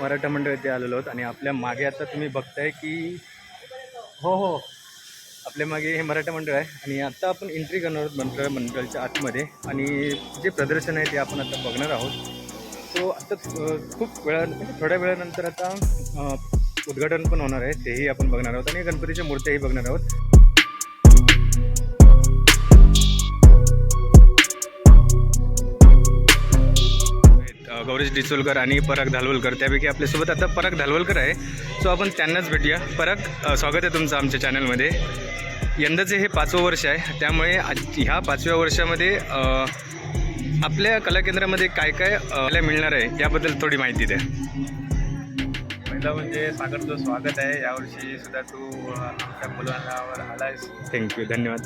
मराठा मंडळ येथे आलेलो आहोत आणि आपल्या मागे आता तुम्ही बघताय की हो हो. आपल्या मागे हे मराठा मंडळ आहे आणि आता आपण एंट्री करणार आहोत मंडळ मंडळाच्या आतमध्ये आणि जे प्रदर्शन आहे ते आपण आता बघणार आहोत. सो आता खूप वेळा म्हणजे थोड्या वेळानंतर आता उद्घाटन पण होणार आहे तेही आपण बघणार आहोत आणि गणपतीच्या मूर्त्याही बघणार आहोत. गौरीश डिचोलकर आणि पराग धालवलकर. त्यापैकी आपल्यासोबत आता पराग धालवलकर आहे. सो आपण त्यांनाच भेटूया. पराग अ, स्वागत आहे तुमचं आमच्या चॅनलमध्ये. यंदाचे हे पाचवं वर्ष आहे. त्यामुळे आज ह्या पाचव्या वर्षामध्ये आपल्या कला केंद्रामध्ये काय काय आपल्याला मिळणार आहे याबद्दल थोडी माहिती द्या. पहिलं म्हणजे सागर तुझं स्वागत आहे. यावर्षी सुद्धा तू आमच्या मुलांवर आलायस. थँक्यू धन्यवाद.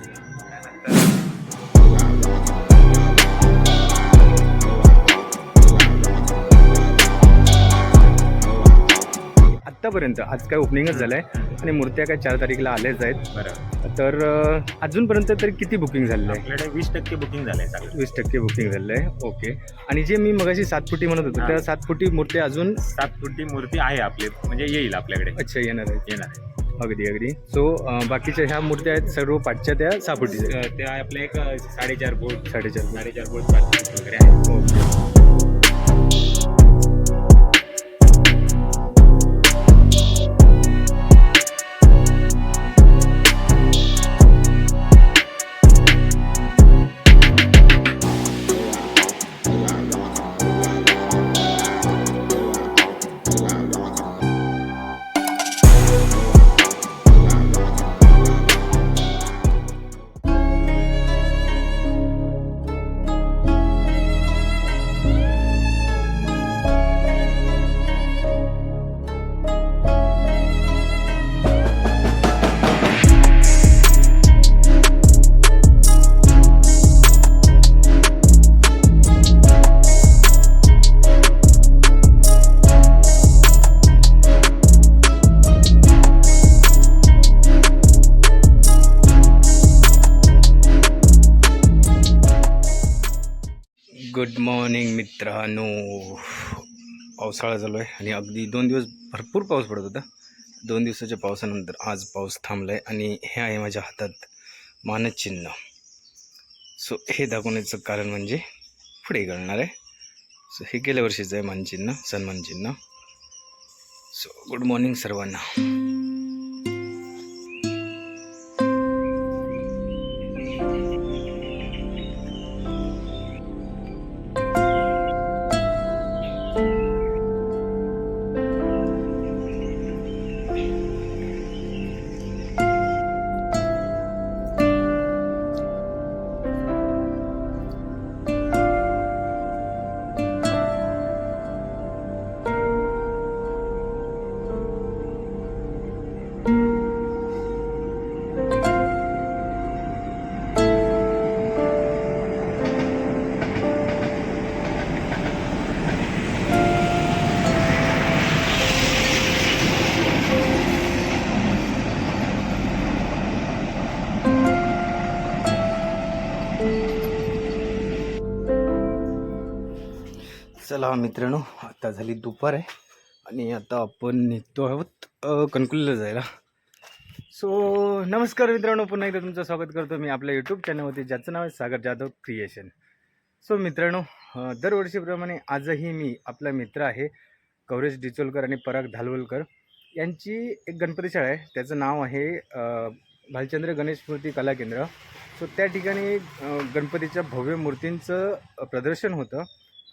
आत्तापर्यंत आज काय ओपनिंगच झालं आहे आणि मूर्त्या काय चार तारीखला आल्याच आहेत. बरं. तर अ, अजूनपर्यंत तरी किती बुकिंग झालेलं आहे? आपल्याकडे वीस टक्के बुकिंग झालंय सगळं वीस टक्के बुकिंग झालेलं आहे. ओके आणि जे मी मगाशी सात फुटी म्हणत होतो. त्या सात फुटी मूर्त्या अजून सात फुटी मूर्ती आहे आपली. म्हणजे येईल आपल्याकडे. अच्छा येणार आहेत. येणार आहे. अगदी अगदी. सो बाकीच्या ह्या मूर्त्या आहेत सर्व पाचच्या त्या सहा फुटीच्या आहेत. अं, ते आपले एक अं, साडेचार बोट. साडेचार साडेचार बोट वगैरे आहे ओके पावसाळा चालू आहे आणि अगदी दोन दिवस भरपूर पाऊस पडत होता. दोन दिवसाच्या पावसानंतर आज पाऊस थांबला आहे आणि हे आहे माझ्या हातात मानचिन्ह सो हे दाखवण्याचं कारण म्हणजे पुढे घालणार आहे. सो हे गेल्या वर्षीचं आहे मानचिन्ह सन्मानचिन्ह सो गुड मॉर्निंग सर्वांना. चला मित्रांनो आता झाली दुपार आहे आणि आता आपण निघतो आहोत कणकुलीला जायला. सो नमस्कार मित्रांनो पुन्हा एकदा तुमचं स्वागत करतो मी आपल्या यूट्यूब चॅनलवरती ज्याचं नाव आहे सागर जाधव क्रिएशन सो मित्रांनो दरवर्षीप्रमाणे आजही मी आपला मित्र आहे कवरेज डिचोलकर आणि पराग धालवलकर. यांची एक गणपती शाळा आहे त्याचं नाव आहे भालचंद्र गणेश मूर्ती कला केंद्र. सो त्या ठिकाणी गणपतीच्या भव्य मूर्तींचं प्रदर्शन होतं.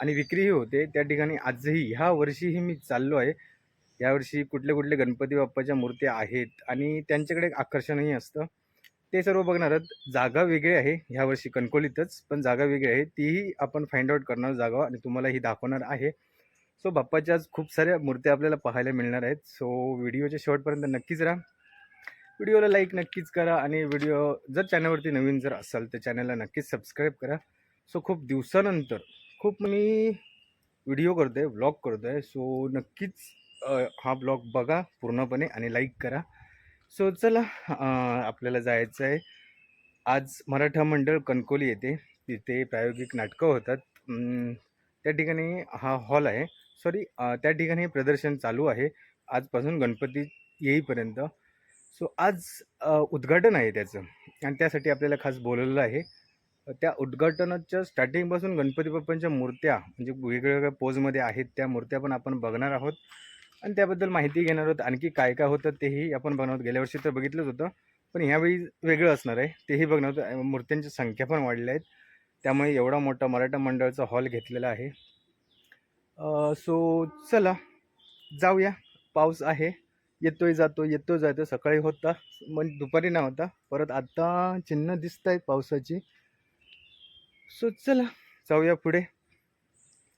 आणि विक्रीही होते. त्या ठिकाणी आजही ह्या वर्षीही मी चाललो आहे. यावर्षी कुठले कुठले गणपती बाप्पाच्या मूर्त्या आहेत आणि त्यांच्याकडे एक आकर्षणही असतं. ते सर्व बघणार आहोत. जागा वेगळी आहे ह्यावर्षी कणकोलीतच पण जागा वेगळी आहे. तीही आपण फाइंड आउट करणार जागा आणि तुम्हाला ही दाखवणार आहे. सो बाप्पाच्या आज खूप साऱ्या मूर्त्या आपल्याला पाहायला मिळणार आहेत. सो व्हिडिओच्या शेवटपर्यंत नक्कीच राहा. व्हिडिओला लाईक नक्कीच करा आणि व्हिडिओ जर चॅनलवरती नवीन जर असाल तर चॅनलला नक्कीच सबस्क्राईब करा. सो खूप दिवसानंतर खूप मी व्हिडिओ करतो आहे व्लॉग करतो आहे सो नक्कीच हा ब्लॉग बघा पूर्णपणे आणि लाईक करा. सो चला आपल्याला जायचं आहे आज मराठा मंडळ कणकोली येते. तिथे प्रायोगिक नाटकं होतात. त्या ठिकाणी हा हॉल आहे. सॉरी त्या ठिकाणी प्रदर्शन चालू आहे. आजपासून गणपती येईपर्यंत. सो आज उद्घाटन आहे त्याचं. आणि त्यासाठी आपल्याला खास बोलवलं आहे. त्या उद्घाटनाच्या स्टार्टिंगपासून गणपती बाप्पांच्या मूर्त्या म्हणजे वेगवेगळ्या पोजमध्ये आहेत त्या मूर्त्या पण आपण बघणार आहोत. आणि त्याबद्दल माहिती घेणार आहोत. आणखी काय काय होतं तेही आपण बनवत गेल्या वर्षी तर बघितलंच होतं. पण ह्यावेळी वेगळं असणार आहे. तेही बघणार होतं मूर्त्यांची संख्या पण वाढल्या आहेत. त्यामुळे एवढा मोठा मराठा मंडळाचा हॉल घेतलेला आहे. सो चला जाऊया. पाऊस आहे. येतोय जातो येतोय जातो सकाळी होता. मग दुपारी ना होता. परत आत्ता चिन्ह दिसत आहेत पावसाची. सो चला जाऊया पुढे.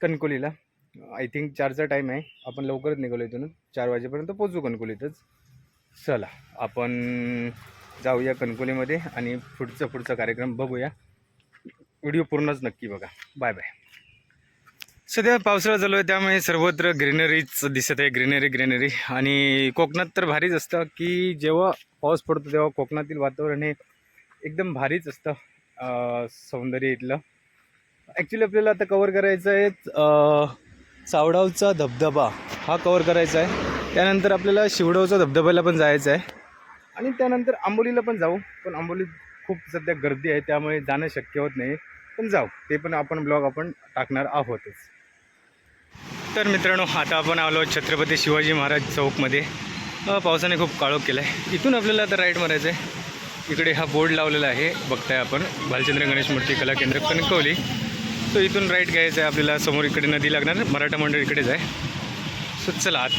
कणकोलीला. आय थिंक चारचा टाईम आहे. आपण लवकरच निघालो इथून. चार वाजेपर्यंत पोचू कणकोलीतच. चला आपण जाऊया कणकोलीमध्ये आणि पुढचा पुढचा कार्यक्रम बघूया. व्हिडिओ पूर्णच नक्की बघा. बाय बाय सध्या पावसाळा चालू आहे त्यामुळे सर्वत्र ग्रीनरीच दिसत आहे. ग्रीनरी ग्रीनरी आणि कोकणात तर भारीच असतं की जेव्हा पाऊस पडतो तेव्हा कोकणातील वातावरण हे एकदम भारीच असतं. सौंदर्य इथलं. ॲक्च्युली आपल्याला आता कवर करायचं आहे सावडावचा धबधबा. हा कवर करायचा आहे. त्यानंतर आपल्याला शिवडावचा धबधब्याला पण जायचं आहे. आणि त्यानंतर आंबोलीला पण जाऊ. पण आंबोलीत खूप सध्या गर्दी आहे त्यामुळे जाणं शक्य होत नाही. पण जाऊ. ते पण आपण ब्लॉग आपण टाकणार आहोतच. तर मित्रांनो आता आपण आलो छत्रपती शिवाजी महाराज चौकमध्ये. पावसाने खूप काळोख केला आहे इथून आपल्याला आता राईट मारायचं आहे इकडे हा बोर्ड लावलेला आहे. बघताय आपण. भालचंद्र गणेश मूर्ती कला केंद्र कणकवली. सो इथून राईट घ्यायचं आहे. आपल्याला समोर इकडे नदी लागणार. मराठा मंडळ इकडेच आहे. सो चला आत.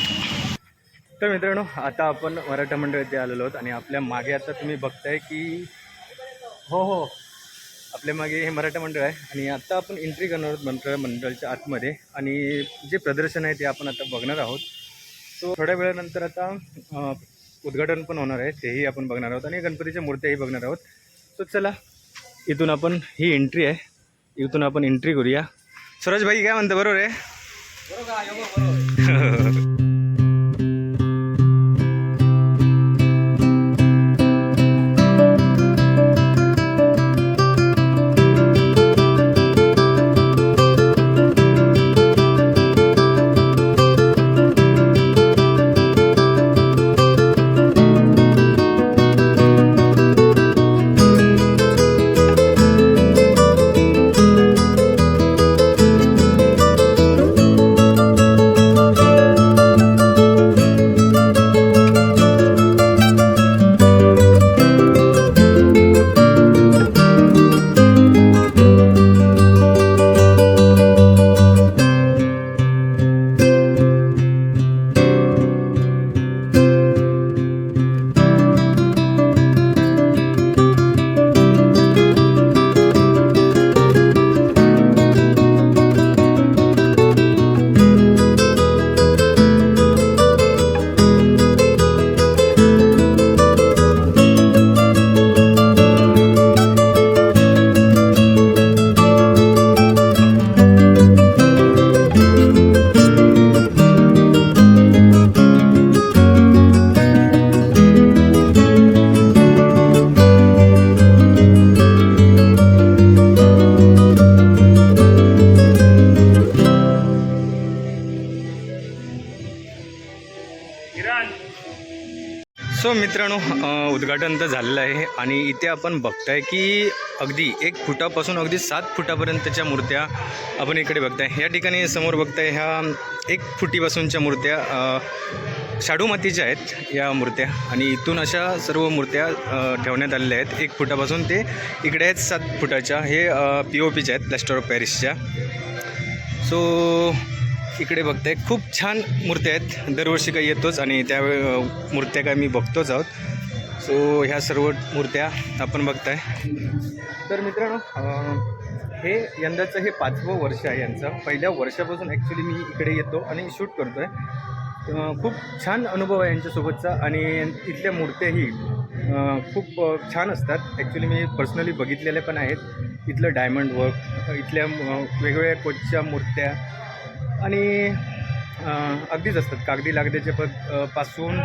तर मित्रांनो आता आपण मराठा मंडळ इथे आलेलो आहोत आणि आपल्या मागे आता तुम्ही बघताय की हो हो. आपल्या मागे हे मराठा मंडळ आहे. आणि आता आपण एंट्री करणार आहोत मंडळ मंडळाच्या आतमध्ये. आणि जे प्रदर्शन आहे ते आपण आता बघणार आहोत. सो थोड्या वेळानंतर आता उद्घाटन पण होणार आहे तेही आपण बघणार आहोत आणि गणपतीच्या मूर्त्याही बघणार आहोत. सो चला इथून आपण ही एंट्री आहे. इथून आपण एंट्री करूया. स्वराज भाई काय म्हणतं? बरोबर आहे. आणि इथे आपण बघताय की अगदी एक फुटापासून अगदी सात फुटापर्यंतच्या मूर्त्या आपण इकडे बघताय. या ठिकाणी समोर बघताय ह्या एक फुटीपासूनच्या मूर्त्या शाडू मातीच्या आहेत या मूर्त्या. आणि इथून अशा सर्व मूर्त्या ठेवण्यात आलेल्या आहेत. एक फुटापासून ते इकडे आहेत सात फुटाच्या. हे पी ओ पीच्या आहेत प्लॅस्टर ऑफ पॅरिसच्या सो इकडे बघताय खूप छान मूर्त्या आहेत. दरवर्षी काही येतोच आणि त्या मूर्त्या काय मी बघतोच आहोत. सो ह्या सर्व मूर्त्या आपण बघताय. तर मित्रांनो हे यंदाचं हे पाचवं वर्ष आहे यांचं. पहिल्या वर्षापासून ॲक्च्युली मी इकडे येतो आणि शूट करतो आहे खूप छान अनुभव आहे यांच्यासोबतचा आणि इथल्या मूर्त्याही खूप छान असतात. ॲक्च्युली मी पर्सनली बघितलेल्या पण आहेत. इथलं डायमंड वर्क इथल्या वेगवेगळ्या कोचच्या मूर्त्या आणि अगदीच असतात. कागदी लागद्याच्या प पासून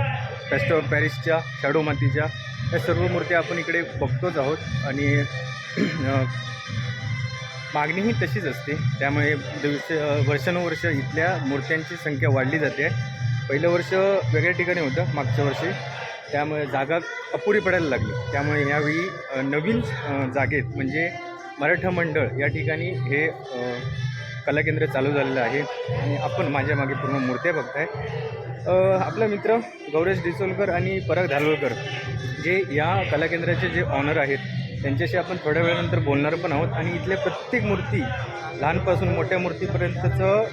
पेस्ट ऑफ पॅरिसच्या शॅडो मातीच्या या सर्व मूर्त्या आपण इकडे बघतोच आहोत. आणि मागणीही तशीच असते. त्यामुळे दिवस वर्षानुवर्ष इथल्या मूर्त्यांची संख्या वाढली जाते. पहिलं वर्ष वेगळ्या ठिकाणी होतं मागच्या वर्षी. त्यामुळे जागा अपुरी पडायला लागली. त्यामुळे यावेळी नवीन जागेत म्हणजे मराठा मंडळ या ठिकाणी हे कलाकेंद्र चालू झालेलं आहे आणि आपण माझ्या मागे पूर्ण मूर्त्या बघताय. आपला मित्र गौरेश डिसोलकर आणि पराग धालवलकर जे या कलाकेंद्राचे जे ऑनर आहेत त्यांच्याशी आपण थोड्या वेळानंतर बोलणार पण आहोत आणि इथल्या प्रत्येक मूर्ती लहानपासून मोठ्या मूर्तीपर्यंतचं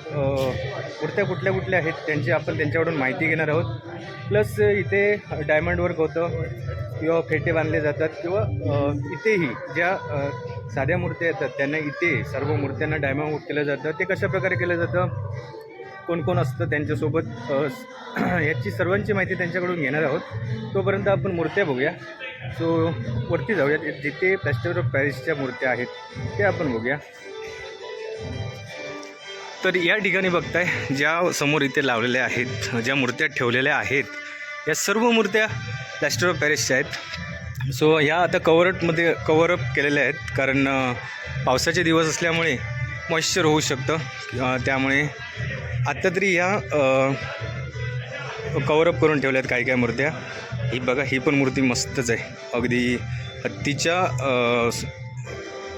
मूर्त्या कुठल्या कुठल्या आहेत त्यांची आपण त्यांच्याकडून माहिती घेणार आहोत. प्लस इथे डायमंड वर्क होतं किंवा फेटे बांधले जातात किंवा इथेही ज्या साध्या मूर्त्या येतात त्यांना इथे सर्व मूर्त्यांना डायमंड केलं जातं. ते कशा प्रकारे केलं जातं? कोण कोण असतं त्यांच्यासोबत? याची सर्वांची माहिती त्यांच्याकडून घेणार आहोत. तोपर्यंत आपण मूर्त्या बघूया. सो वरती जाऊयात. जिथे प्लॅस्टर ऑफ पॅरिसच्या मूर्त्या आहेत ते आपण बघूया. तर या ठिकाणी बघताय ज्या समोर इथे लावलेल्या आहेत ज्या मूर्त्या ठेवलेल्या आहेत या सर्व मूर्त्या प्लॅस्टर ऑफ पॅरिसच्या आहेत. सो ह्या आता कवरअपमध्ये कवरअप केलेल्या आहेत. कारण पावसाचे दिवस असल्यामुळे मॉइश्चर होऊ शकतं. त्यामुळे आत्ता तरी ह्या कवरअप करून ठेवल्या आहेत काही काही मूर्त्या. ही बघा ही पण मूर्ती मस्तच आहे. अगदी हत्तीच्या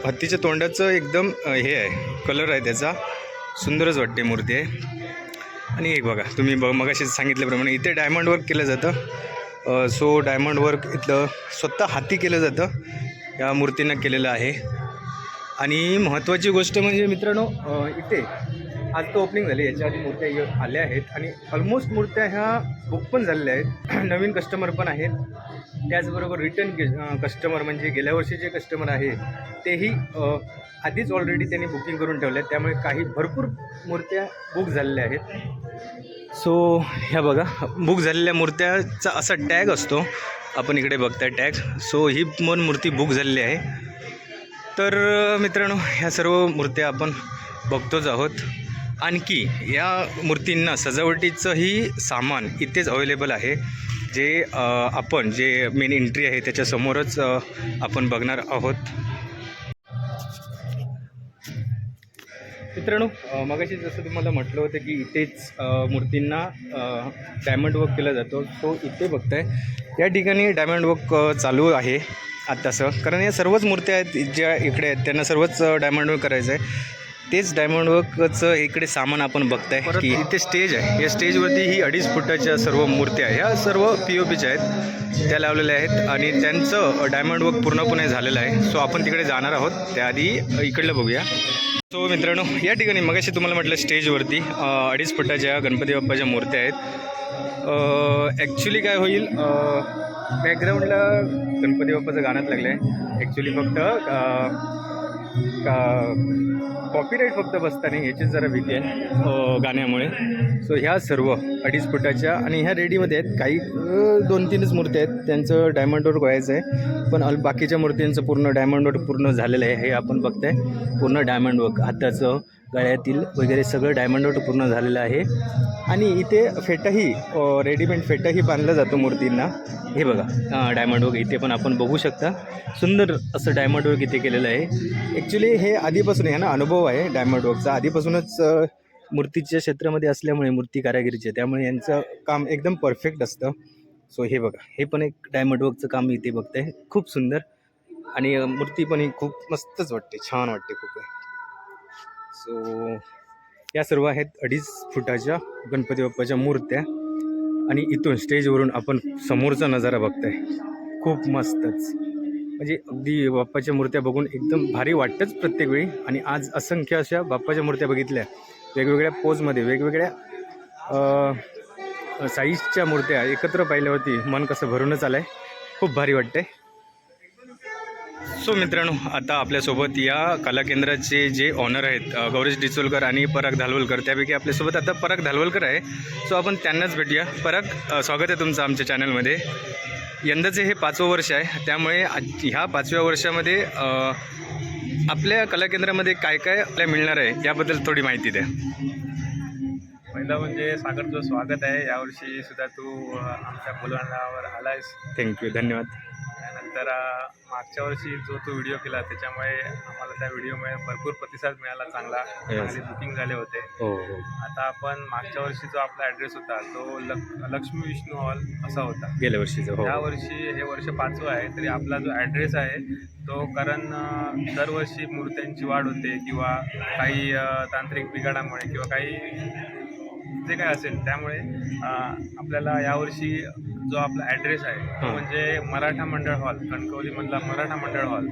हत्तीच्या तोंडाचं एकदम हे आहे. कलर आहे त्याचा. सुंदरच वाटते मूर्ती आहे. आणि एक बघा तुम्ही ब मगाशी सांगितल्याप्रमाणे इथे डायमंड वर्क केलं जातं. सो डायमंड वर्क इथलं स्वतः हाती केलं जातं या मूर्तींना केलेलं आहे. आणि महत्त्वाची गोष्ट म्हणजे मित्रांनो इथे आज तर ओपनिंग झाली. याच्या आधी मूर्त्या ये- आल्या आहेत. आणि ऑलमोस्ट मूर्त्या ह्या बुक पण झालेल्या आहेत. नवीन कस्टमर पण आहेत. त्याचबरोबर रिटर्न कस्टमर म्हणजे गेल्या वर्षी जे कस्टमर आहे तेही आधीच ऑलरेडी त्यांनी बुकिंग करून ठेवल्या. आहेत त्यामुळे काही भरपूर मूर्त्या बुक झालेल्या आहेत. सो ह्या बघा बुक झालेल्या मूर्त्याचा असा टॅग असतो. आपण इकडे बघताय टॅग सो ही मन मूर्ती बुक झालेली आहे. तर मित्रांनो ह्या सर्व मूर्त्या आपण बघतोच आहोत. आणखी या मूर्तींना सजावटीचंही सामान इथेच अवेलेबल आहे. जे आपण जे मेन एंट्री आहे त्याच्यासमोरच आपण बघणार आहोत. मित्रांनो मगाशी जसं तुम्हाला म्हटलं होतं की इथेच मूर्तींना डायमंड वर्क केला जातो. सो इथे बघताय. या ठिकाणी डायमंड वर्क चालू आहे आत्तासं कारण या सर्वच मूर्त्या आहेत ज्या इकडे आहेत त्यांना सर्वच डायमंड वर्क करायचं आहे तेच डायमंड वर्कचं इकडे सामान आपण बघताय की इथे स्टेज आहे. या स्टेजवरती ही अडीच फुटाच्या सर्व मूर्त्या आहे. ह्या सर्व पी ओ पीच्या आहेत. त्या लावलेल्या आहेत आणि त्यांचं डायमंड वर्क पूर्णपणे झालेलं आहे. सो आपण तिकडे जाणार आहोत. त्याआधी इकडलं बघूया. सो मित्रांनो या ठिकाणी मगाशी तुम्हाला म्हटलं स्टेजवरती अडीच फुटाच्या गणपती बाप्पाच्या मूर्त्या आहेत. ॲक्च्युली काय होईल बॅकग्राऊंडला गणपती बाप्पाचं गाणंच लागलं आहे ॲक्च्युली फक्त का कॉपीराईट फक्त बसता नाही याचीच जरा भीती आहे गाण्यामुळे. सो ह्या सर्व अडीच फुटाच्या आणि ह्या रेडीमध्ये आहेत काही दोन तीनच मूर्त्या आहेत. त्यांचं डायमंड वर्क व्हायचं आहे पण अल बाकीच्या मूर्तींचं पूर्ण डायमंड वर्क पूर्ण झालेलं आहे हे आपण बघताय. पूर्ण डायमंड वर्क हाताचं गळ्यातील वगैरे सगळं डायमंड वर्क पूर्ण झालेलं आहे. आणि इथे फेटाही रेडीमेड फेटाही बांधला जातो मूर्तींना. हे बघा डायमंड वर्क इथे पण आपण बघू शकता. सुंदर असं डायमंड वर्क इथे केलेलं आहे. ॲक्च्युली हे आधीपासून ह्यांना अनुभव आहे डायमंड वर्कचा आधीपासूनच मूर्तीच्या क्षेत्रामध्ये असल्यामुळे मूर्ती कारागिरीचे त्यामुळे यांचं काम एकदम परफेक्ट असतं. सो हे बघा हे पण एक डायमंड वर्कचं काम इथे आहे खूप सुंदर. आणि मूर्ती पण ही खूप मस्तच वाटते छान वाटते खूप. सो या सर्व आहेत अडीच फुटाच्या गणपती बाप्पाच्या मूर्त्या. आणि इथून स्टेजवरून आपण समोरचा नजारा बघताय. खूप मस्तच. म्हणजे अगदी बाप्पाच्या मूर्त्या बघून एकदम भारी वाटतंच प्रत्येक वेळी. आणि आज असंख्य अशा बाप्पाच्या मूर्त्या बघितल्या. वेगवेगळ्या पोजमध्ये वेगवेगळ्या साईजच्या मूर्त्या एकत्र पाहिल्यावरती मन कसं भरूनच आलं आहे खूप भारी वाटतंय. सो मित्रांनो आता आपल्यासोबत या कला केंद्राचे जे ऑनर आहेत गौरीश डिचोलकर आणि पराग धालवलकर त्यापैकी आपल्यासोबत आता पराग धालवलकर आहे. सो आपण त्यांनाच भेटूया. पराग स्वागत आहे तुमचं आमच्या चॅनलमध्ये यंदाचे हे पाचवं वर्ष आहे. त्यामुळे ह्या पाचव्या वर्षामध्ये आपल्या कला केंद्रामध्ये काय काय आपल्याला मिळणार आहे याबद्दल थोडी माहिती द्या. पहिलं म्हणजे सागर तुझं स्वागत आहे. यावर्षी सुद्धा तू आमच्या मुलांवर आलायस. थँक्यू धन्यवाद. तर मागच्या वर्षी जो तो व्हिडिओ केला त्याच्यामुळे आम्हाला त्या व्हिडिओमुळे भरपूर प्रतिसाद मिळाला चांगला. चांगली बुकिंग झाले होते. हो हो. आता आपण मागच्या वर्षी जो आपला ॲड्रेस होता तो लक लक्ष्मी विष्णू हॉल असा होता. गेल्या वर्षीचं हो. या वर्षी हे वर्ष पाचवं आहे तरी आपला जो ॲड्रेस आहे तो कारण दरवर्षी मूर्त्यांची वाढ होते किंवा काही तांत्रिक बिघाडामुळे किंवा काही जे काय असेल त्यामुळे आपल्याला यावर्षी जो आपला ॲड्रेस आहे तो. म्हणजे मराठा मंडळ हॉल कणकवलीमधला मराठा मंडळ हॉल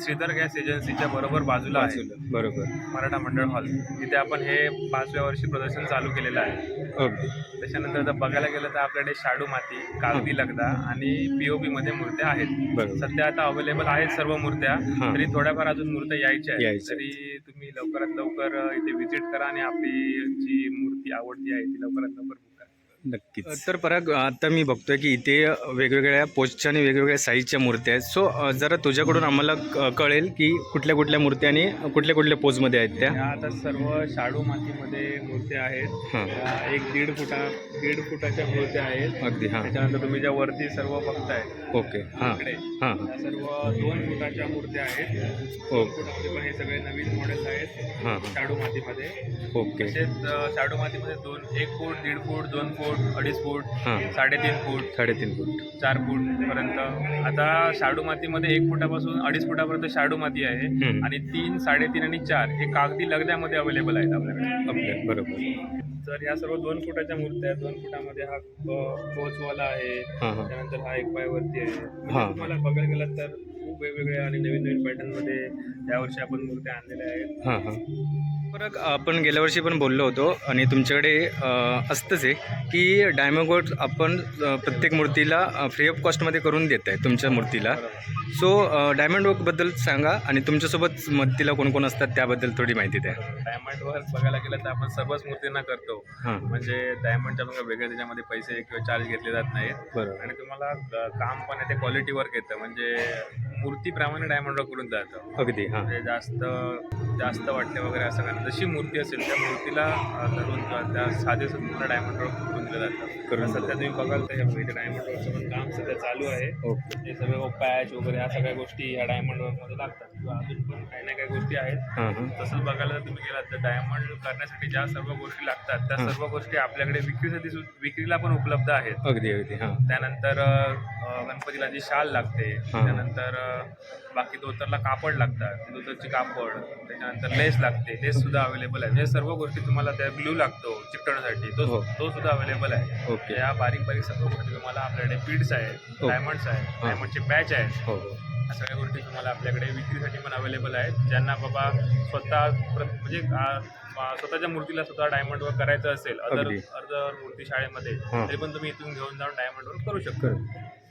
श्रीधर गॅस एजन्सीच्या बरोबर बाजूला आहे. बरोबर. मराठा मंडळ हॉल. तिथे आपण हे पाचव्या वर्षी प्रदर्शन चालू केलेलं आहे. ओके त्याच्यानंतर जर बघायला गेलं तर आपल्याकडे शाडू माती कागदी लगदा आणि पीओपी मध्ये मूर्त्या आहेत. बरोबर. सध्या आता अवेलेबल आहेत सर्व मूर्त्या. हां. तरी थोड्याफार अजून मूर्त्या यायच्या आहेत. यायच्या. तरी तुम्ही लवकरात लवकर इथे व्हिजिट करा आणि आपली जी मूर्ती आवडती आहे ती लवकरात लवकर नक्कीच. तर पराग आता मी बघतोय की इथे वेगवेगळ्या पोस्टच्या आणि वेगवेगळ्या साईजच्या मूर्त्या आहेत. सो जरा तुझ्याकडून आम्हाला कळेल की कुठल्या कुठल्या मूर्त्या आणि कुठल्या कुठल्या पोजमध्ये आहेत त्या. आता सर्व शाडू मातीमध्ये मूर्त्या आहेत. हां. एक दीड फुटा दीड फुटाच्या मूर्त्या आहेत. अगदी हां. त्याच्यानंतर तुम्ही ज्या वरती सर्व बघताय ओके हां हां. सर्व दोन फुटाच्या मूर्त्या आहेत. हो पण हे सगळे नवीन मॉडेल्स आहेत. हां शाडू मातीमध्ये. ओके. तसेच शाडू मातीमध्ये दोन एक फूट दीड फूट दोन फूट अडीच फूट हां. साडेतीन फूट साडेतीन फूट. चार फूट पर्यंत. आता शाडू मातीमध्ये एक फुटापासून अडीच फुटापर्यंत शाडू माती आहे हम्म. आणि तीन साडेतीन आणि चार हे कागदी लगद्यामध्ये अवेलेबल आहेत आपल्याकडे. आपल्या बरोबर. तर ह्या सर्व दोन फुटाच्या मूर्त्या आहेत. दोन फुटामध्ये हा कोचवाला आहे. हां हां. त्यानंतर हा एक पायवरती आहे. म्हणजे हां. तुम्हाला बघायला गेलं तर खूप वेगवेगळ्या आणि नवीन नवीन पॅटर्नमध्ये यावर्षी आपण मूर्त्या आणलेल्या आहेत. हां हां. बरं आपण गेल्या वर्षी पण बोललो होतो आणि तुमच्याकडे असतंच आहे की डायमंड गोल्ड आपण प्रत्येक मूर्तीला फ्री ऑफ कॉस्टमध्ये करून देत आहे तुमच्या मूर्तीला. सो डायमंड वर्कबद्दल सांगा आणि तुमच्यासोबत मूर्तीला कोण कोण असतात त्याबद्दल थोडी माहिती द्या. डायमंड वर बघायला गेलं तर आपण सर्वच मूर्तींना करतो. हां. म्हणजे डायमंडच्या पण वेगळे त्याच्यामध्ये पैसे किंवा चार्ज घेतले जात नाहीत. बरोबर. आणि तुम्हाला काम पण आहे ते क्वालिटी वर्क येतं. म्हणजे मूर्तीप्रमाणे डायमंड वर्क करून जातं? अगदी हां. म्हणजे जास्त जास्त वाटते वगैरे असं. जशी मूर्ती असेल त्या मूर्तीला धरून किंवा त्या साधे सुद्धा डायमंड वर्क करून दिलं जातं? सध्या तुम्ही बघाल तर हे डायमंड वर्कचं पण काम सध्या चालू आहे. हे सगळं पॅच वगैरे ह्या सगळ्या गोष्टी ह्या डायमंड वर्कमध्ये लागतात. किंवा अजून पण काही ना काही गोष्टी आहेत. तसंच बघायला जर तुम्ही गेलात तर डायमंड करण्यासाठी ज्या सर्व गोष्टी लागतात त्या. सर्व गोष्टी आपल्याकडे विक्रीसाठी विक्रीला पण उपलब्ध आहेत. अगदी अगदी त्यानंतर गणपतीला जी शाल लागते. त्यानंतर बाकी धोतरला कापड लागतात धोतरची कापड त्याच्यानंतर लेस लागते लेस सुद्धा अवेलेबल आहे. हे सर्व गोष्टी तुम्हाला त्या ग्लू लागतो चिकटवण्यासाठी. तो हो. तो सुद्धा अवेलेबल आहे. ओके. या बारीक बारीक सर्व गोष्टी तुम्हाला आपल्याकडे बीड्स आहेत हो. डायमंड्स आहेत डायमंडचे पॅच आहेत. हो हो. या सगळ्या गोष्टी तुम्हाला आपल्याकडे विक्रीसाठी पण अवेलेबल आहेत. ज्यांना बाबा स्वतः म्हणजे स्वतःच्या मूर्तीला स्वतः डायमंड वर्क करायचं असेल अदर. अदर मूर्ती शाळेमध्ये हां. तरी पण तुम्ही इथून घेऊन जाऊन डायमंड वर्क करू शकता.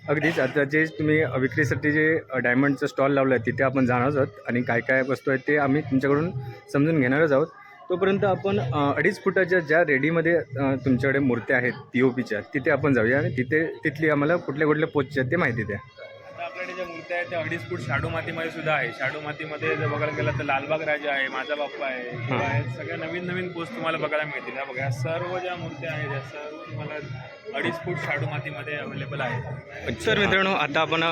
अगदीच. आता जे तुम्ही विक्रीसाठी जे डायमंडचं स्टॉल लावलं आहे तिथे आपण जाणारच आहोत आणि काय काय वस्तू आहेत ते आम्ही तुमच्याकडून समजून घेणारच आहोत. तोपर्यंत आपण अडीच फुटाच्या ज्या रेडीमध्ये तुमच्याकडे मूर्त्या आहेत पी ओ पीच्या तिथे आपण जाऊया आणि तिथे तिथली आम्हाला कुठल्या कुठल्या पोचच्या आहेत ते माहिती द्या. आता आपल्याकडे ज्या मूर्त्या आहेत त्या अडीच फूट शाडू मातीमध्ये सुद्धा आहे. शाडू मातीमध्ये जर बघायला गेलं तर लालबाग राजा आहे माझा बाप्पा आहे सगळ्या नवीन नवीन पोस्ट तुम्हाला बघायला मिळतील. बघा सर्व ज्या मूर्त्या आहेत त्या सर्व तुम्हाला अडीच फूट शाडू मातीमध्ये अवेलेबल आहेत तर मित्रांनो आता आपण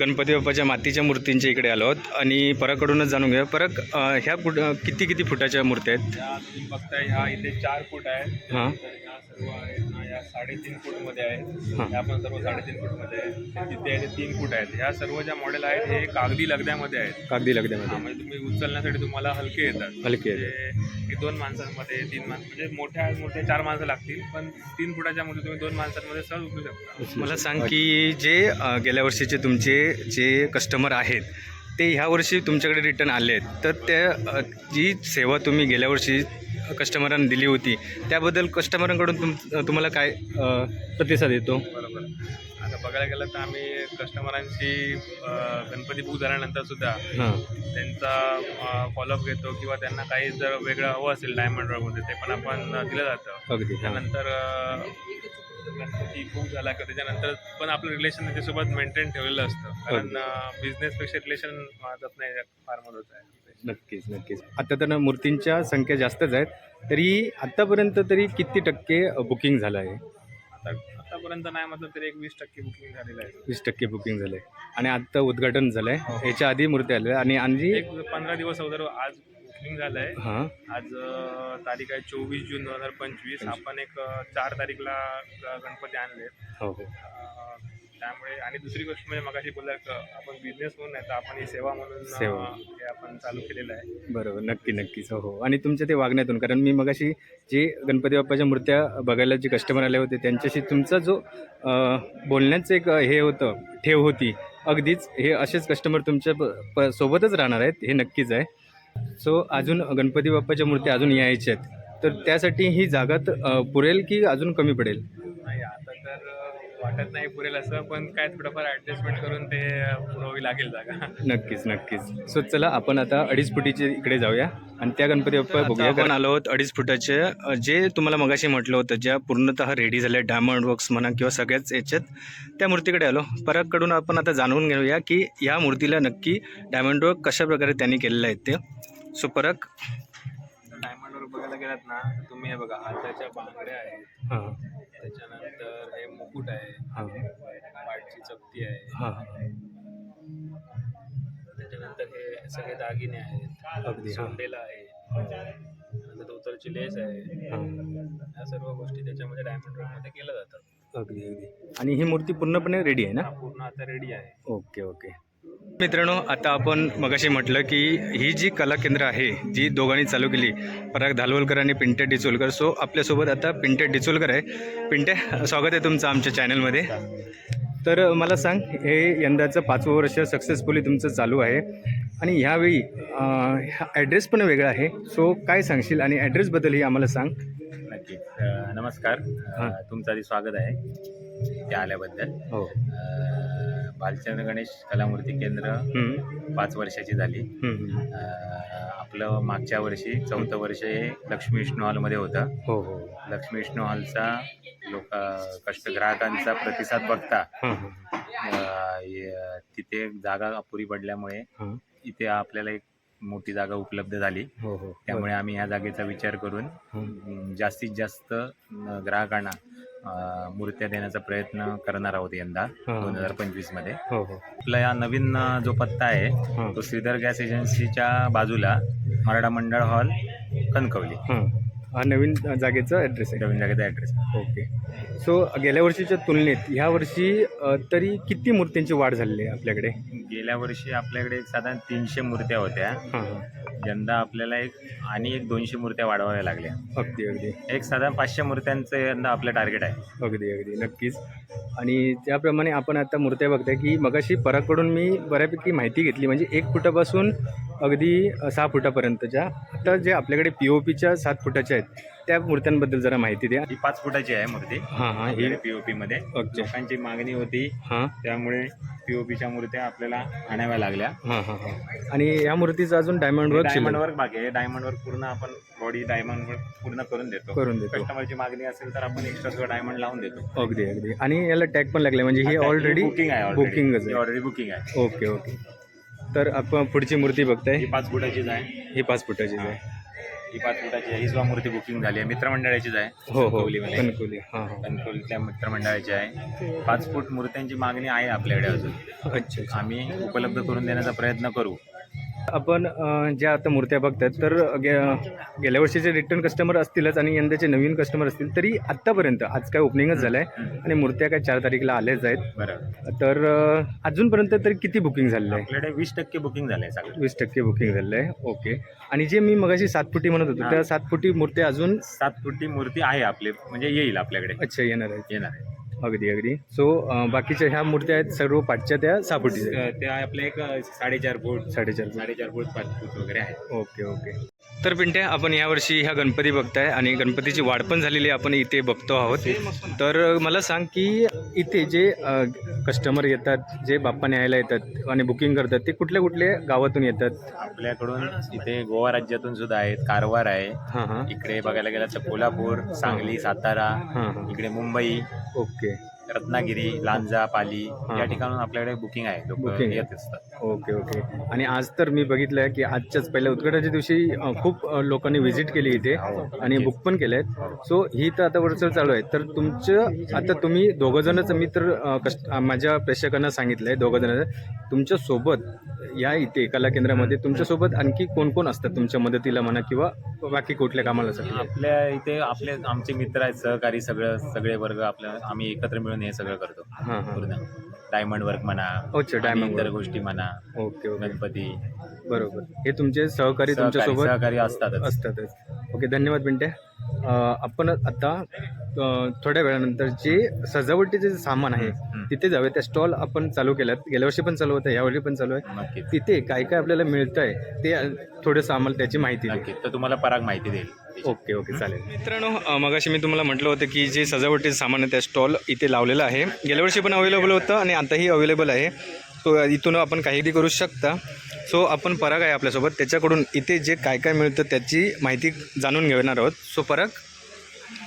गणपती बाप्पाच्या मातीच्या मूर्तींच्या इकडे आलो आहोत आणि पराकडूनच जाणून घेऊया. परत अ, ह्या फुट अ, किती किती फुटाच्या मूर्त्या आहेत? तुम्ही बघताय ह्या इथे चार फूट आहेत हां. सर्व आहेत. साडेतीन फूटमध्ये आहेत हां. ह्या पण सर्व साडेतीन फूटमध्ये आहेत ते तिथे आहे ते तीन फूट आहेत. ह्या सर्व ज्या मॉडेल आहेत हे कागदी लगद्यामध्ये आहेत. कागदी हा, लगद्यामध्ये म्हणजे तुम्ही उचलण्यासाठी तुम्हाला हलके येतात. हलके. म्हणजे एक दोन माणसांमध्ये तीन माणसं म्हणजे मोठ्या मोठे चार माणसं लागतील पण तीन फुटाच्या मध्ये तुम्ही दोन माणसांमध्ये सहज उचलू शकता. मला सांग की जे गेल्या वर्षीचे तुमचे जे कस्टमर आहेत ते ह्या वर्षी तुमच्याकडे रिटर्न आले आहेत तर त्या जी सेवा तुम्ही गेल्या वर्षी कस्टमरांना दिली होती. त्याबद्दल कस्टमरांकडून तुम तुम्हाला काय प्रतिसाद येतो? बरोबर. आता बघायला गेलं तर आम्ही कस्टमरांची अं, गणपती बुक झाल्यानंतर सुद्धा त्यांचा फॉलोअप घेतो किंवा त्यांना काही जर वेगळं हवं असेल डायमंडमध्ये ते पण आपण दिलं जातं. अगदी त्यानंतर गणपती बुक झाला का त्याच्यानंतर पण आपलं रिलेशन त्याच्यासोबत मेंटेन ठेवलेलं असतं. कारण बिझनेसपेक्षा रिलेशन वाढत नाही फार मदत आहे. नक्कीच नक्कीच. आता तर ना मूर्तींच्या संख्या जास्तच आहेत. तरी आत्तापर्यंत तरी किती टक्के बुकिंग झालं आहे? आता आतापर्यंत नाही म्हटलं तरी एक वीस टक्के बुकिंग झालेलं आहे. वीस टक्के बुकिंग झाले आणि आत्ता उद्घाटन झालंय. हो. याच्या आधी मूर्ती आले आणि आणखी एक पंधरा दिवस अगोदर आज बुकिंग झालं आहे हां. आज अ, तारीख आहे चोवीस जून दोन हजार पंचवीस. आपण एक अ, चार तारीखला गणपती आणले हो हो. त्यामुळे आणि दुसरी गोष्ट म्हणजे मगाशी बोलला क- आपण बिझनेस म्हणून नाही तर आपण ही सेवा म्हणून सेवा. हे आपण चालू केलेलं आहे. बरोबर. नक्की नक्कीच हो हो. आणि तुमच्या ते वागण्यातून कारण मी मगाशी जे गणपती बाप्पाच्या मूर्त्या बघायला जे कस्टमर आले होते त्यांच्याशी तुमचा जो अ, बोलण्याचं एक हे होतं ठेव होती अगदीच हे असेच कस्टमर तुमच्या प- प- सोबतच राहणार आहेत हे नक्कीच आहे. सो अजून गणपती बाप्पाच्या मूर्त्या अजून यायच्या आहेत. तर त्यासाठी ही जागा त- अ, पुरेल की अजून कमी पडेल? नाही तर वाटत नाही पुरेल असं पण काय थोडंफार ॲडजस्टमेंट करून ते पुरवावी लागेल जागा. नक्कीच नक्कीच. सो चला आपण आता अडीच फुटीचे इकडे जाऊया आणि त्या गणपती बाप्पा बघूया आपण आलो आहोत अडीच फुटाचे. जे तुम्हाला मगाशी म्हटलं होतं ज्या पूर्णतः रेडी झाल्या डायमंड वर्क्स म्हणा किंवा सगळ्याच याच्यात त्या मूर्तीकडे आलो. परागकडून आपण आता जाणून घेऊया की या मूर्तीला नक्की डायमंड वर्क कशा प्रकारे त्यांनी केलेलं आहे ते. सो पराग. डायमंडवर बघायला गेलात ना तुम्ही हे बघा हाताच्या बांगड्या आहेत. हां. त्याच्यानंतर हे मुकुट आहे. हां पाठची चपटी आहे. हां. त्याच्यानंतर हे सगळे दागिने आहेत. अगदी. सोंडेला आहे. नंतर धोतरची लेस आहे. हां. या सर्व गोष्टी त्याच्यामध्ये डायमंडमध्ये केल्या जातात. अगदी अगदी. आणि ही मूर्ती पूर्णपणे रेडी आहे ना? पूर्ण आता रेडी आहे. Okay okay. मित्रांनो आता आपण मगाशी म्हटलं की ही जी कला केंद्र आहे जी दोघांनी चालू केली पराग धालवलकर आणि पिंटे डिचोलकर सो आपल्यासोबत आता पिंटे डिचोलकर आहे. पिंटे स्वागत आहे तुमचं आमच्या चॅनलमध्ये तर मला सांग हे यंदाचं पाचवं वर्ष सक्सेसफुली तुमचं चालू आहे. आणि ह्यावेळी ॲड्रेस पण वेगळा आहे. सो काय सांगशील आणि ॲड्रेसबद्दलही आम्हाला सांग. नक्कीच. अ, नमस्कार. हां. तुमचं आधी स्वागत आहे. त्या आल्याबद्दल. हो. भालचंद्र गणेश कलामूर्ती केंद्र पाच वर्षाची झाली. अ, आपलं मागच्या वर्षी चौथं वर्ष हे लक्ष्मी विष्णू हॉलमध्ये होतं. हो हो. लक्ष्मी विष्णू हॉलचा लोक कष्ट ग्राहकांचा प्रतिसाद बघता हां हां अ, य- तिथे जागा अपुरी पडल्यामुळे हां इथे आपल्याला एक मोठी जागा उपलब्ध झाली. हो हो. त्यामुळे आम्ही ह्या जागेचा विचार करून हं. अं, जास्तीत जास्त अं, ग्राहकांना मूर्त्या देण्याचा प्रयत्न करणार आहोत यंदा. दोन हजार पंचवीसमध्ये हो हो. आपला या नवीन जो पत्ता आहे तो श्रीधर गॅस एजन्सीच्या बाजूला मराठा मंडळ हॉल कणकवली. हां नवीन जागेचा ॲड्रेस आहे. नवीन जागेचा ॲड्रेस ओके सो गेल्या वर्षीच्या तुलनेत ह्या वर्षी अ, तरी किती मूर्तींची वाढ झालेली आहे आपल्याकडे? गेल्या वर्षी आपल्याकडे एक साधारण तीनशे मूर्त्या होत्या. हां हां. यंदा आपल्याला एक आणि एक दोनशे मूर्त्या वाढवाव्या लागल्या. अगदी अगदी. एक साधारण पाचशे मूर्त्यांचं यंदा आपलं टार्गेट आहे. अगदी अगदी. नक्कीच. आणि त्याप्रमाणे आपण आता मूर्त्या बघताय की मगाशी पराकडून मी बऱ्यापैकी माहिती घेतली. म्हणजे एक फुटापासून अगदी सहा फुटापर्यंतच्या. आता जे आपल्याकडे पी ओ पीच्या सात फुटाच्या आहेत त्या मूर्त्यांबद्दल जरा माहिती द्या. ही पाच फुटाची आहे मूर्ती. हां हां ही पीओपी मध्ये. ओके लोकांची मागणी होती. हां. त्यामुळे पीओपीच्या मूर्त्या आपल्याला आणाव्या लागल्या. हां हां हां. आणि या मूर्तीचं अजून डायमंड वर्क डायमंड वर्क बाकी आहे. डायमंड वर्क पूर्ण आपण बॉडी डायमंड वर्क पूर्ण करून देतो. करून देतो. कस्टमरची मागणी असेल तर आपण एक्स्ट्रा डायमंड लावून देतो. अगदी अगदी. आणि याला टॅग पण लागले म्हणजे ही ऑलरेडी बुकिंग आहे बुकिंगच आहे. ऑलरेडी बुकिंग आहे. ओके ओके तर आपण पुढची मूर्ती बघताय. ही पाच फुटाचीच आहे. ही पाच फुटाचीच आहे. ही. पाच फुटाची आहे. ही सुद्धा मूर्ती बुकिंग झाली आहे. मित्रमंडळाचीच आहे. हो हो. कणकवलीमध्ये. कणकवली हां हां. कणकवलीतल्या मित्रमंडळाची आहे. पाच फूट मूर्त्यांची मागणी आहे आपल्याकडे अजून. अच्छा अच्छा. आम्ही उपलब्ध करून देण्याचा प्रयत्न करू. आपण ज्या आता मूर्त्या बघतात तर गे- गेल्या वर्षीचे रिटर्न कस्टमर असतीलच आणि यंदाचे नवीन कस्टमर असतील तरी आत्तापर्यंत आज काय ओपनिंगच झालं आहे आणि मूर्त्या काय चार तारीखला आल्याच आहेत. तर अजूनपर्यंत तरी किती बुकिंग झालेलं आहे? आपल्याकडे वीस टक्के बुकिंग झालंय सगळं. वीस टक्के बुकिंग झालेलं आहे ओके. आणि जे मी मगाशी सात फुटी म्हणत होतो. त्या सात फुटी मूर्त्या अजून सात फुटी मूर्ती आहे आपली म्हणजे येईल आपल्याकडे. अच्छा येणार आहेत. येणार आहे अगदी अगदी सो बाकीच्या ह्या मूर्त्या आहेत सर्व पाचच्या त्या आहेत. अ, त्या आपल्या एक साडेचार फूट साडेचार. साडेचार फूट पाच फूट वगैरे आहे ओके ओके तर पिंट्या आपण यावर्षी ह्या गणपती बघताय आणि गणपतीची वाढ पण झालेली आपण इथे बघतो आहोत. तर मला सांग की इथे जे कस्टमर येतात जे बाप्पा न्यायला येतात आणि बुकिंग करतात ते कुठल्या कुठल्या गावातून येतात? आपल्याकडून इथे गोवा राज्यातून सुद्धा आहेत कारवार आहे. हां हां. इकडे बघायला गेलं तर कोल्हापूर सांगली सातारा हां हां. इकडे मुंबई. ओके. रत्नागिरी लांजा पाली. या ठिकाणून आपल्याकडे बुकिंग आहे. लोक Booking. येत असतात. Okay okay. आणि आज तर मी बघितलं आहे की आजच्याच पहिल्या उद्घाटनाच्या दिवशी अ, खूप अ, लोकांनी व्हिजिट केली इथे हो, आणि. बुक पण केले आहेत सो ही तर आता वर्षल चालू आहे. तर तुमचं आता तुम्ही दोघं जणच मी तर अ, कस्ट अ, माझ्या प्रेक्षकांना सांगितलं आहे दोघं जण तुमच्यासोबत या इथे कला केंद्रामध्ये तुमच्यासोबत आणखी कोण कोण असतात? तुमच्या मदतीला म्हणा किंवा बाकी कुठल्या कामाला असतात? आपल्या इथे आपले आमचे मित्र आहेत सहकारी सगळं सगळे वर्ग आपलं आम्ही एकत्र मिळून हे सगळं करतो. हां हां. पूर्ण. डायमंड वर्क म्हणा अच्छा डायमंड इतर गोष्टी म्हणा ओके ओके. गणपती. बरोबर. हे तुमचे सहकारी तुमच्यासोबत सहकारी असतातच. असतातच. ओके धन्यवाद पिंट्या अं, आपण आता अं, थोड्या वेळानंतर जे सजावटीचे जे सामान आहे. तिथे जाऊया त्या स्टॉल आपण चालू केल्यात. गेल्या वर्षी पण चालू होतं यावर्षी पण चालू आहे. नक्कीच. तिथे काय काय आपल्याला मिळतं आहे ते अं, थोडंसं आम्हाला त्याची माहिती द्या नक्कीच. तर तुम्हाला पराग माहिती देईल. ओके ओके चालेल. मित्रांनो अं, मगाशी मी तुम्हाला म्हटलं होतं की जे सजावटीचं सामान आहे त्या स्टॉल इथे लावलेलं आहे. गेल्या वर्षी पण अवेलेबल होतं आणि आताही अवेलेबल आहे. सो इथून आपण काहीही करू शकता. सो आपण पराग आहे आपल्यासोबत. त्याच्याकडून इथे जे काय काय मिळतं त्याची माहिती जाणून घेणार आहोत. सो पराग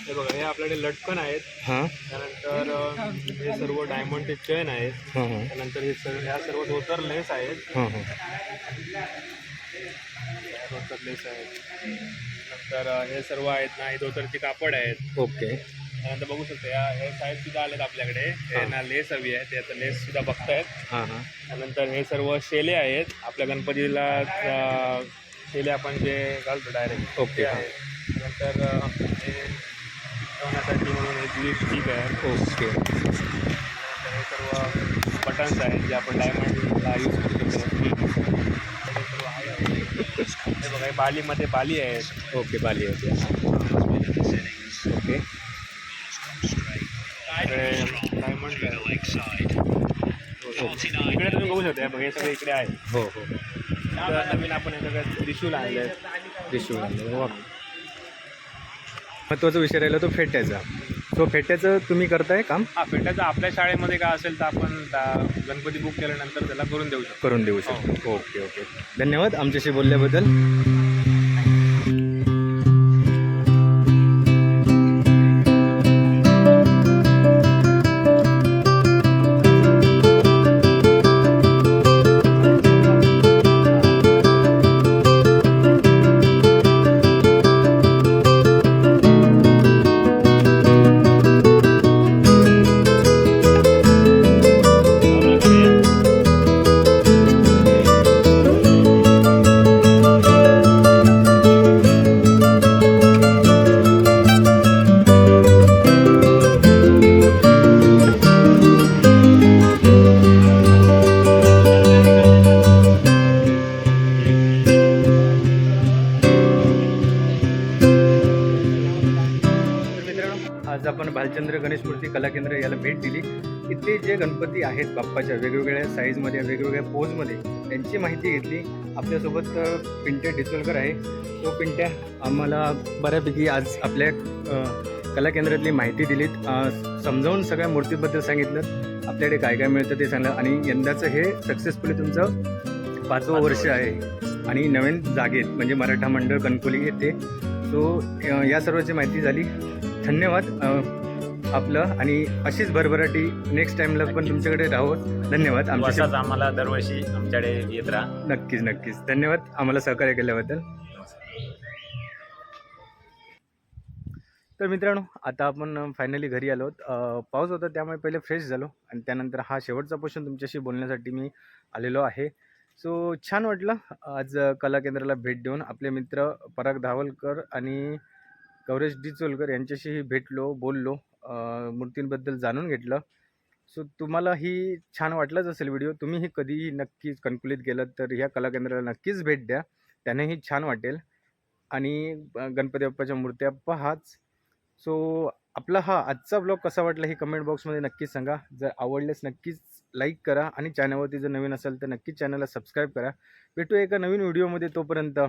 हे बघा हे आपल्याकडे लटकन आहेत. हां. त्यानंतर अ, हे सर्व डायमंडचे चेन आहेत. हां हां. त्यानंतर हे सर्व ह्या सर्व धोतर लेस आहेत. हां हां. धोतर लेस आहेत. नंतर अ, हे सर्व आहेत ना हे धोतरचे कापड आहेत. ओके. त्यानंतर बघू शकतो या हे साहेब सुद्धा आलेत आपल्याकडे. हे ना लेस हवी आहे ते आता लेस सुद्धा बघतायत. हां हां. त्यानंतर हे सर्व शेले आहेत. आपल्या गणपतीला शेले आपण जे घालतो डायरेक्ट ओके. आहे नंतर हे ठेवण्यासाठी म्हणून हे जुई स्टिक आहे. ओके. हे सर्व बटन्स आहेत जे आपण डायमंडला यूज करू शकतो हे सर्व आहे. हे बघा हे बालीमध्ये बाली आहेत. ओके बाली ओके. ओके. डायमंड इकडे तुम्ही बघू शकता हे बघा हे सगळे इकडे आहे. हो हो. तर नवीन आपण हे सगळं त्रिशूल आणले आहेत टिश्यू महत्त्वाचा विषय राहिला तो फेट्याचा. सो फेट्याचं तुम्ही करताय काम? हा पेट्याचं आपल्या शाळेमध्ये काय असेल तर आपण गणपती बुक केल्यानंतर त्याला करून देऊ शकतो. करून देऊ शकतो. Okay okay. धन्यवाद आमच्याशी बोलल्याबद्दल. भालचंद्र गणेश मूर्ती कला केंद्र याला भेट दिली. इथे जे गणपती आहेत बाप्पाच्या वेगवेगळ्या साईजमध्ये वेगवेगळ्या पोजमध्ये त्यांची माहिती घेतली. आपल्यासोबत पिंट्या डिचोलकर आहे. तो पिंट्या आम्हाला बऱ्यापैकी आज आपल्या कला केंद्रातली माहिती दिलीत. समजावून सगळ्या मूर्तीबद्दल सांगितलं. आपल्याकडे काय काय मिळतं ते सांगलं. आणि यंदाचं हे सक्सेसफुली तुमचं पाचवं वर्ष आहे. आणि नवीन जागेत म्हणजे मराठा मंडळ कणकोली येथे. सो या सर्वाची माहिती झाली. धन्यवाद. आपलं आणि अशीच भरभराटी नेक्स्ट टाइमला पण तुमच्याकडे राहो. धन्यवाद वर्षाच आम्हाला दरवर्षी आमच्याकडे येत राहा. नक्कीच नक्कीच. धन्यवाद आम्हाला सहकार्य केल्याबद्दल. तर मित्रांनो आता आपण फायनली घरी आलो आहोत. अ, पाऊस होता त्यामुळे पहिले फ्रेश झालो आणि त्यानंतर हा शेवटचा पोर्शन तुमच्याशी बोलण्यासाठी मी आलेलो आहे. सो छान वाटलं. आज कला केंद्राला भेट देऊन आपले मित्र पराग धावलकर आणि गौरेश डिचोलकर यांच्याशीही भेटलो बोललो. मूर्तींबद्दल जाणून घेतलं. सो तुम्हाला ही छान वाटलाच असेल व्हिडिओ तुम्हीही कधीही नक्कीच कणकुलीत गेलात तर ह्या कला केंद्राला नक्कीच भेट द्या. त्यानेही छान वाटेल. आणि गणपती बाप्पाच्या मूर्त्या पहाच. सो आपला हा आजचा ब्लॉग कसा वाटला हे कमेंट बॉक्समध्ये नक्कीच सांगा. जर आवडल्यास नक्कीच लाईक करा. आणि चॅनलवरती जर नवीन असेल तर नक्कीच चॅनलला सबस्क्राईब करा. भेटू एका नवीन व्हिडिओमध्ये तोपर्यंत.